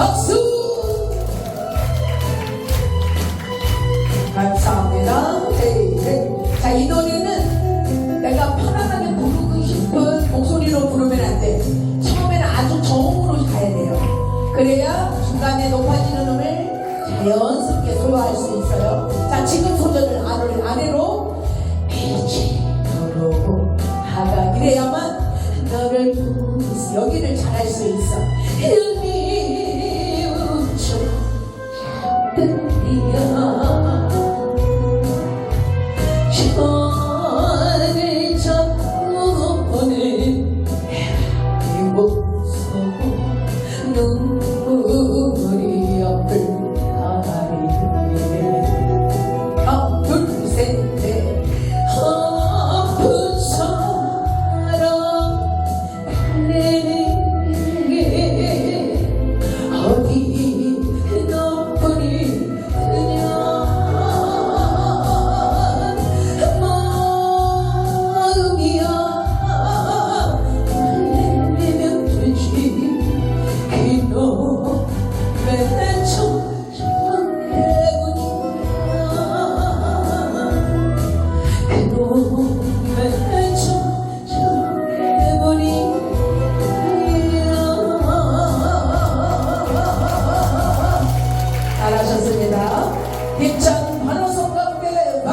박수 감사합니다. 네, 네. 자, 이 노래는 내가 편안하게 부르고 싶은 목소리로 부르면 안 돼. 처음에는 아주 저음으로 가야 돼요. 그래야 중간에 높아지는 음을 자연스럽게 소화할 수 있어요. 자, 지금 소절을 아래로, 아래로 빛이 들어오고 하가 이래야만 너를 여기를 잘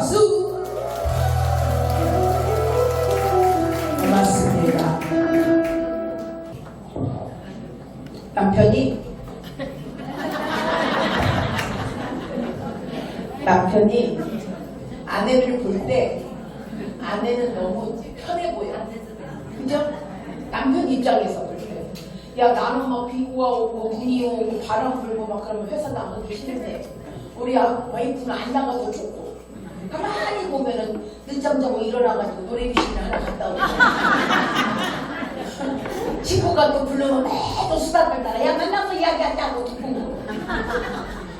박수! 고맙습니다. 남편이 남편이 아내를 볼 때 아내는 너무 편해 보여. 그죠? 남편 입장에서 그렇게. 야 나는 막 비구가 오고 눈이 오고 바람 불고 막 그러면 회사 나가기 싫은데 우리 아- 와이프는 안 나가도 좋고 가만히 보면은 늦잠 자고 일어나가지고 하나 갔다 오고. 친구가 또 불러면 매도 수다 떨다가 야 만나서 이야기하자고. 듣고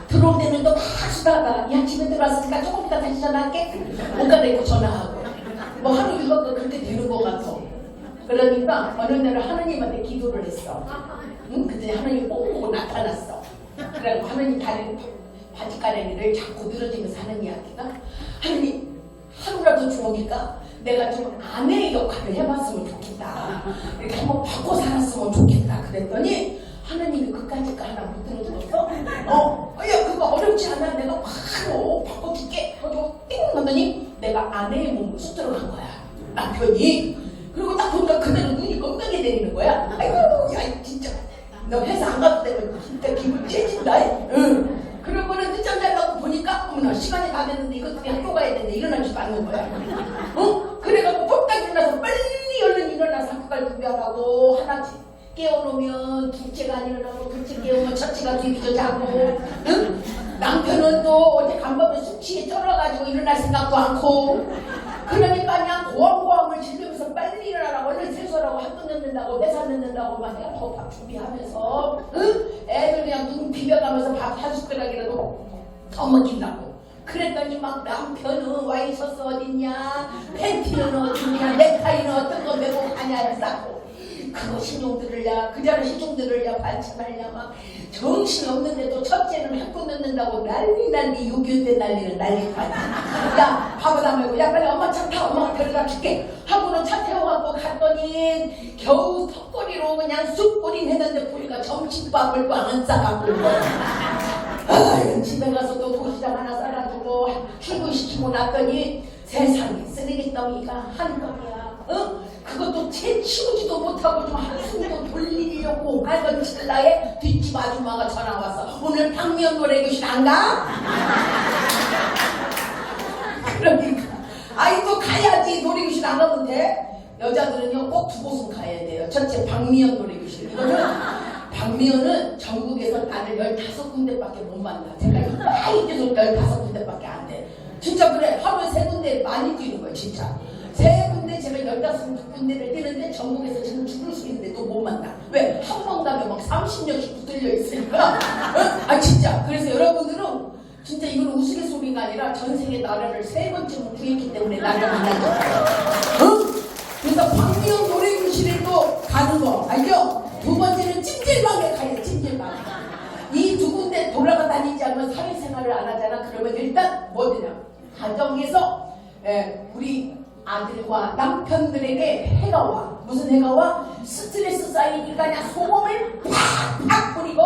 들어올 때는 또막 수다가 야 집에 들어왔으니까 조금 이따 다시 전화할게. 못 가다 있고 전화하고. 뭐 하루 일과가 그렇게 되는 것 같아. 그러니까 어느 날 하나님한테 기도를 했어. 응? 그때 꼭 보고 나타났어. 그래서 하나님 다리 바지가랑이를 자꾸 늘어지면서 하는 이야기가 하나님 하루라도 좋으니까 내가 좀 아내의 역할을 해봤으면 좋겠다. 이렇게 한번 바꿔 살았으면 좋겠다. 그랬더니 하나님이 그까짓 거 하나 못 들어주었어? 어, 야 그거 어렵지 않아. 내가 바로 바꿔줄게. 하고 띵 하더니 내가 아내의 몸으로 쑥 들어간 거야. 남편이. 그리고 딱 보니까 그대로 눈이 껌하게 내리는 거야. 아이고, 야 진짜. 너 회사 안 가도 되고 진짜 기분 째진다. 응. 어머나 시간이 다 됐는데 이것 때문에 학교 가야 되는데 일어나지도 않는 거야. 어? 그래갖고 폴딱 일어나서 빨리 얼른 일어나서 학교 갈 준비하라고 하나 깨워놓으면 둘째가 안 일어나고 둘째 깨우면 첫째가 뒤비져 자고 응? 남편은 또 어제 간밤에 숙취에 쩔어가지고 일어날 생각도 않고 그러니까 그냥 고함고함을 지르면서 빨리 일어나라고 얼른 세수하라고 학교 늦는다고 회사 늦는다고 막 내가 더밥 준비하면서 응? 애들 그냥 눈 비벼가면서 밥 한 숟가락이라도 떠먹인다고 그랬더니 막 남편은 와이셔츠 어딨냐? 팬티는 어딨냐? 넥타이는 어떤 거 메고 가냐 싸고. 그거 신용 들으랴 그 자를 신용 들으랴 반찬하랴 막. 정신이 없는데도 첫째는 학교 늦는다고 난리 난리 유교대 난리는 난리가 아니야 야 밥을 안 먹고 야 빨리 엄마 차 타 엄마가 데려다 줄게. 하고는 차 태워 갖고 갔더니 겨우 턱걸이로 그냥 쑥 뿌린 했는데 보니까 점심밥을 꽝 싸갖고 집에 가서 또 도시락 하나 싸가지고 출근시키고 났더니 세상에 쓰레기덩이가 한 덩이야. 어? 그것도 채치우지도 못하고 좀 한숨도 돌리려고 하던 찰나에 뒷집 아줌마가 전화 와서 오늘 방면 노래 교실 안 가? 그러니까 아이 또 가야지 노래 교실 안 가면 돼? 여자들은요 꼭 두 곳은 가야 돼요. 첫째 박미연 노래 교실 이거는 박미연은 전국에서 나를 15군데밖에 못 만나. 제가 이때도 15군데밖에 안 돼. 진짜 그래. 하루에 세 군데 많이 뛰는 거야, 진짜. 세 군데 제가 열다섯 군데를 뛰는데 전국에서 지금 죽을 수 있는데 또 못 만나. 왜? 한 번 가면 막 30년씩 붙들려 있으니까. 어? 아 진짜. 그래서 여러분들은 진짜 이건 우스갯소리가 아니라 전생에 나라를 세 번쯤 구했기 때문에 나를 만난 거예요. 어? 그래서 광명 노래교실에 또 가는 거 알죠? 두 번째는 찜질방에 가요 찜질방. 이 두 군데 돌아가 다니지 않으면 사회생활을 안 하잖아. 그러면 일단 뭐냐? 가정에서 에, 우리 아들과 해가 와. 무슨 해가 와? 스트레스 쌓이니까 그냥 소금을 팍팍 뿌리고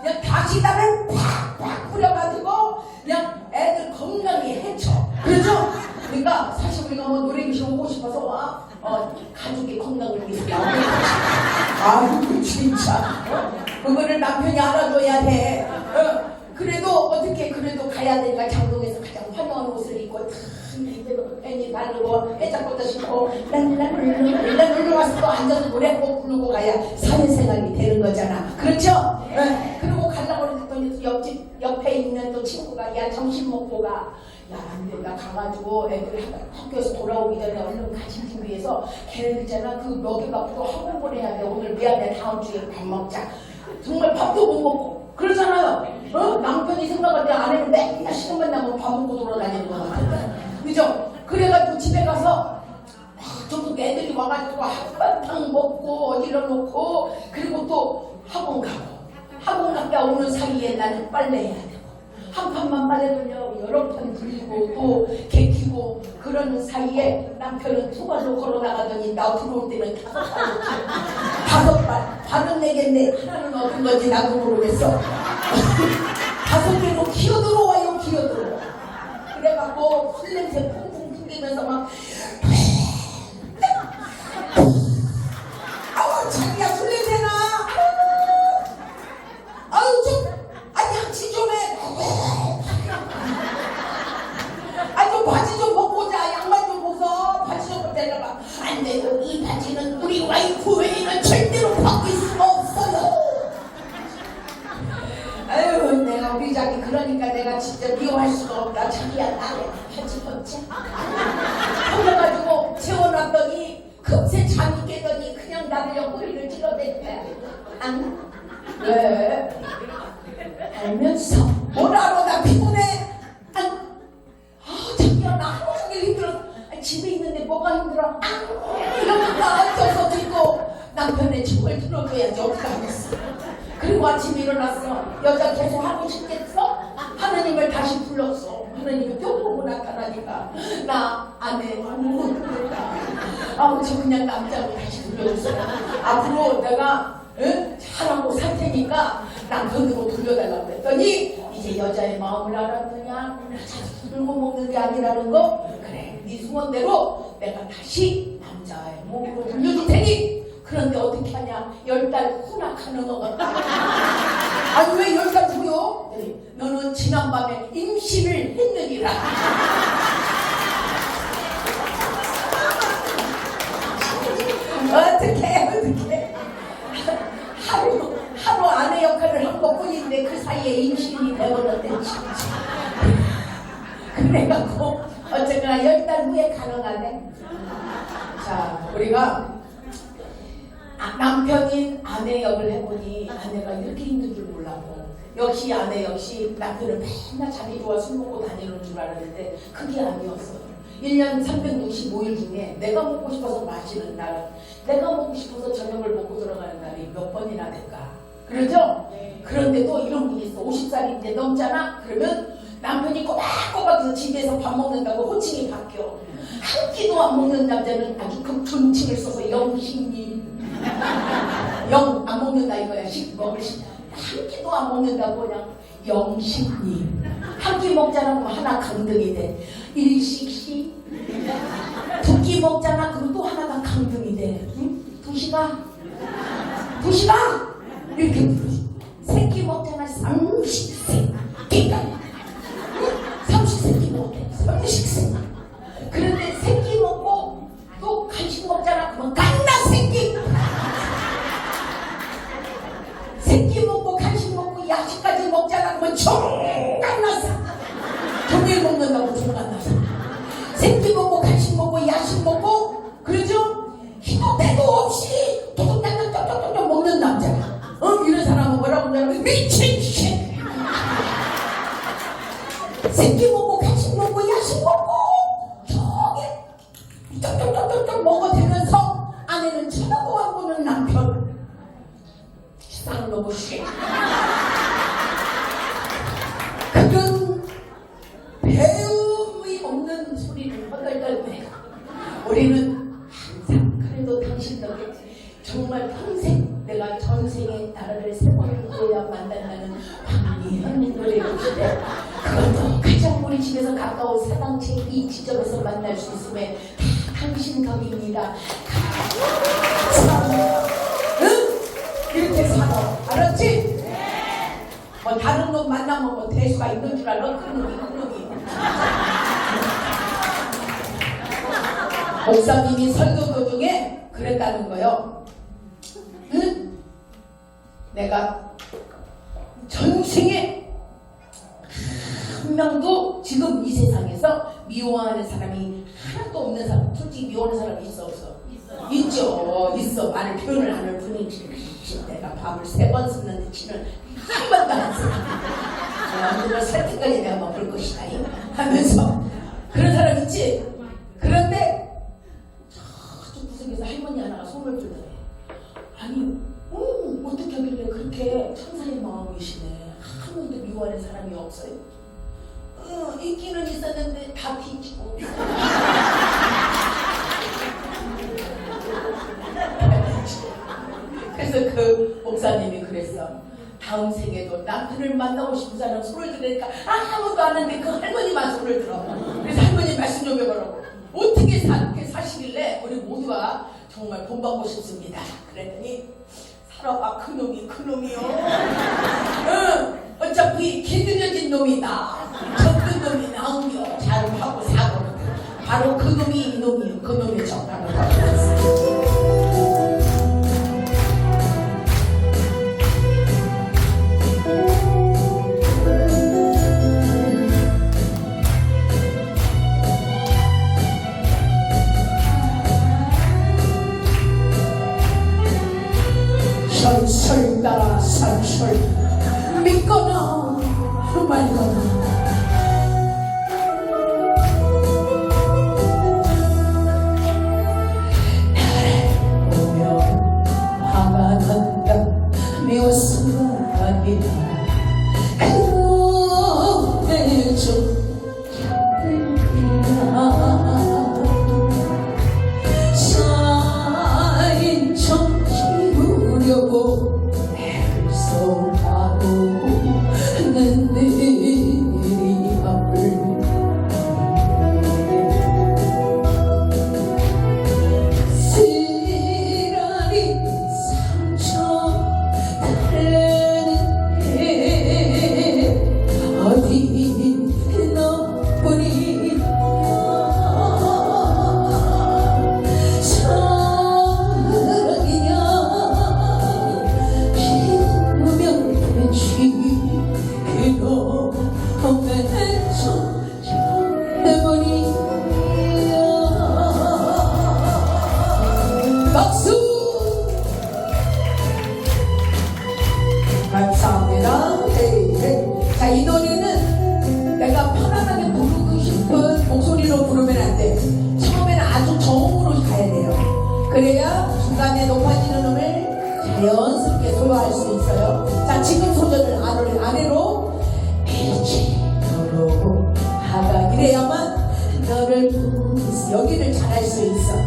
그냥 다시다를 팍팍 뿌려가지고 그냥 애들 건강에 해쳐. 그렇죠? 그러니까 사실 우리가 뭐 노래교실 오고 싶어서 와. 어, 가족의 건강을 위해서 나오는 거지. 아이고 진짜. 어? 그거를 남편이 알아줘야 돼. 어? 그래도 어떻게 그래도 가야 되니까 장동에서 화려한 옷을 입고 탁 팬이 바르고 해장부터 신고 랄랄 룰루 랄랄 룰루 와서 또 앉아서 노래 꼭 부르고 가야 사회생활이 되는 거잖아. 그렇죠? 네. 그리고 가려고 그랬더니 또 옆집 옆에 있는 또 친구가 야 점심 먹고 가. 야, 안 돼. 나 가가지고 애들 학- 학교에서 돌아오기 전에 얼른 가진 준비해서 걔네들 있잖아. 그 먹이 밥도 학원을 해야 돼. 오늘 미안해. 다음 주에 밥 먹자. 정말 밥도 못 먹고. 그러잖아요. 어? 남편이 생각할 때 아내는 맨날 시간만 나면 밥 먹고 돌아다니는 것 같아. 그죠? 그래가지고 집에 가서 막 전국 애들이 와가지고 한바탕 먹고 어디로 놓고 그리고 또 학원 가고 학원 갔다 오는 사이에 나는 빨래해야 되고 한 판만 돌려 여러 판 돌리고 또 개키고 그러는 사이에 남편은 두 발로 걸어 나가더니 나 들어올 때는 다섯 발로 다섯 발 발은 내겠네. 하나는 어떤 건지 나도 모르겠어. 다섯 개로 기어 들어와요 기어 들어와. 그래갖고 술 냄새 풍풍 풍기면서 막 우리 자기 그러니까 내가 진짜 미워할 수가 없다. 자기야 나를 바지 벗자 그래가지고 재워놨더니 금세 잠이 깨더니 그냥 나를 옆구리를 찔러댔대. 안? 왜? 알면서. 뭘 알아 나 피곤해? 안? 아 자기야 나 하루 종일 힘들어. 아, 집에 있는데 뭐가 힘들어? 아 이러니까 앉아서 듣고 남편의 춤을 들어줘야지 어떻게 하겠어 그리고 아침에 일어났어 여자 계속 하고 싶겠어? 하나님을 다시 불렀어 하나님이 뿅 보고 나타나니까 나 안에 아무것도 아우 저 그냥 남자로 다시 불러주세요 앞으로 내가 응? 잘하고 살 테니까 남편으로 돌려달라고 했더니 이제 여자의 마음을 알았느냐 자주 들고 먹는 게 아니라는 거 그래 네 소원대로 내가 다시 남자의 몸으로 돌려줄 테니 그런데 어떻게 하냐? 열달것 같다 아니 왜 열 달 후요? 그랬더니 너는 지난밤에 임신을 했느니라 역시 아내 역시 남편을 맨날 자기 좋아 술 먹고 다니는 줄 알았는데 그게 아니었어요. 1년 365일 중에 내가 먹고 싶어서 마시는 날 내가 먹고 싶어서 저녁을 먹고 들어가는 날이 몇 번이나 될까? 그러죠? 그런데도 이런 분이 있어. 50살이 이제 넘잖아? 그러면 남편이 꼬박꼬박 집에서 밥 먹는다고 호칭이 바뀌어. 한 끼도 안 먹는 남자는 아주 극존칭을 써서 영신님 영안 먹는다 이거야. 식 먹을 시 한 끼도 안 먹는다고 그냥 영식님 한끼 그럼 하나 강등이 돼. 일식시. 두 끼 먹잖아 그럼 또 하나가 강등이 돼. 응? 두 시간 두 시간 미친 씨. 새끼 뭐 그것도 가장 우리 집에서 가까운 사당체 이 지점에서 만날 수 있음에 다 당신 덕입니다 참, 응? 이렇게 살아 알았지? 뭐 다른 놈 만나면 뭐 대수가 있는 줄 알아? 큰 놈이 큰 놈이 목사님이 설교 도중에 그랬다는 거요. 응? 내가 전생에 한 명도 지금 이 세상에서 미워하는 사람이 하나도 없는 사람, 솔직히 미워하는 사람이 있어 없어? 있죠, 있어. 말을 표현을 안 할 뿐이지. 내가 밥을 세 번 쓰는데 치는 한 번도 안 써. 내가 그걸 살 때까지 내가 먹을 것이다. 하면서 그런 사람 있지. 그런데 저쪽 구석에서 할머니 하나가 손을 들더래. 아니, 음, 어떻게 하길래 그렇게 천사의 마음이시네. 한 번도 미워하는 사람이 없어요. 어, 있기는 있었는데 다 뒤지고. 그래서 그 목사님이 그랬어. 다음 생에도 남편을 만나고 싶은 사람 손을 들으니까 아무도 안 하는데 그 할머니만 손을 들어. 그래서 할머니 말씀 좀 해보라고. 어떻게 사, 게 사시길래 우리 모두가 정말 본받고 싶습니다. 그랬더니 살아봐 그놈이 그놈이요. 응, 어차피 기들여진 놈이다. 적은 놈이 나온겨. 잘하고 사고. 바로 그놈이 이놈이요. 그놈의 정답을 받았어. 자연스럽게 소화할 수 있어요. 자, 지금 소절을 아래로, 아래로 빛이 너로 하가 이래야만 너를 여기를 잘할 수 있어.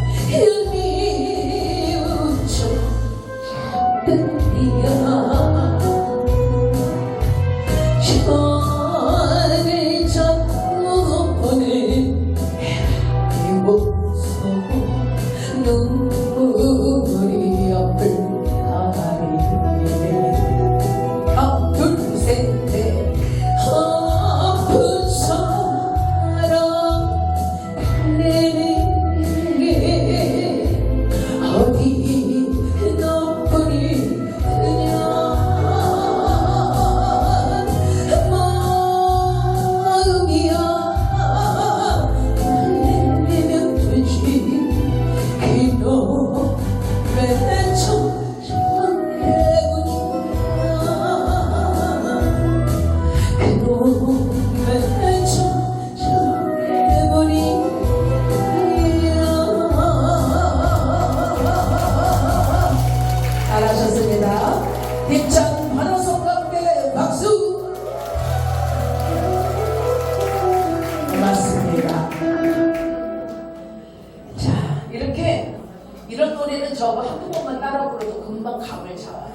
번만 따라 불러도 금방 감을 잡아요.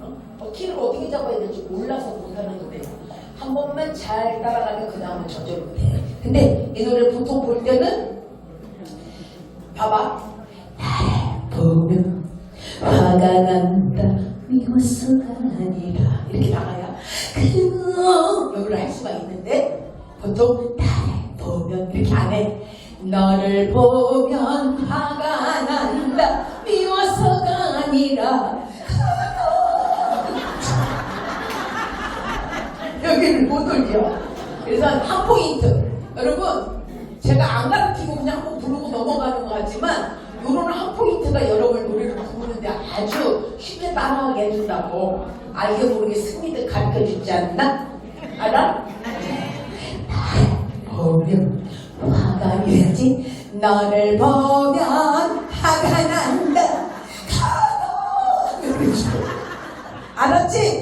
어? 어, 키를 어떻게 잡아야 될지 몰라서 못하는 노래. 한 번만 잘 따라가면 그 다음은 저절로 돼. 근데 이 노래를 보통 볼 때는 봐봐. 나를 보면 화가 난다 미워서가 아니라 이렇게 나가야 그럼 여기를 할 수가 있는데 보통 나를 보면 이렇게 안 해. 너를 보면 화가 난다 아니라 여기를 못 올려. 그래서 한 포인트. 여러분, 제가 안 가르치고 그냥 한번 부르고 넘어가는 것 같지만, 요런 한 포인트가 여러분 노래를 부르는데 아주 쉽게 따라하게 해준다고. 알게 모르게 승리를 가르쳐 주지 않나? 알아? 보면 화가 나지. 너를 보면 알았지?